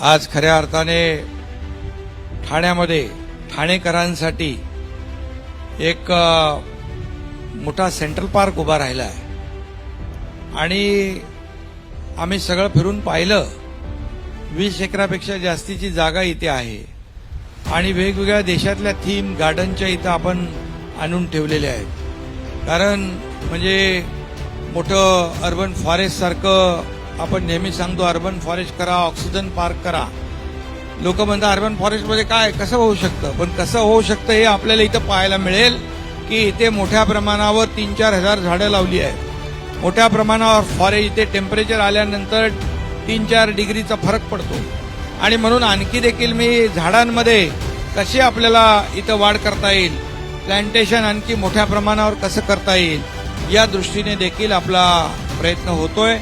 आज खऱ्या अर्थाने ठाण्यामध्ये ठाणेकरांसाठी एक मोठा सेंट्रल पार्क उभा राहिला आहे. आणि आम्ही सगळं फिरून पाहिलं वीस एकरापेक्षा जास्तीची जागा इथे आहे. आणि वेगवेगळ्या देशातल्या थीम गार्डनच्या इथं आपण आणून ठेवलेल्या आहेत. कारण म्हणजे मोठं अर्बन फॉरेस्ट सारखं आपण नेहमी सांगतो अर्बन फॉरेस्ट करा ऑक्सिजन पार्क करा. लोक म्हणतात अर्बन फॉरेस्टमध्ये म्हणजे काय? कसं होऊ शकतं? पण कसं होऊ शकतं हे आपल्याला इथं पाहायला मिळेल की इथे मोठ्या प्रमाणावर तीन चार हजार झाडं लावली आहेत. मोठ्या प्रमाणावर फॉरेस्ट इथे टेम्परेचर आल्यानंतर तीन चार डिग्रीचा फरक पडतो. आणि म्हणून आणखी देखील मी झाडांमध्ये कशी आपल्याला इथं वाढ करता येईल प्लांटेशन आणखी मोठ्या प्रमाणावर कसं करता येईल या दृष्टीने देखील आपला प्रयत्न होतोय.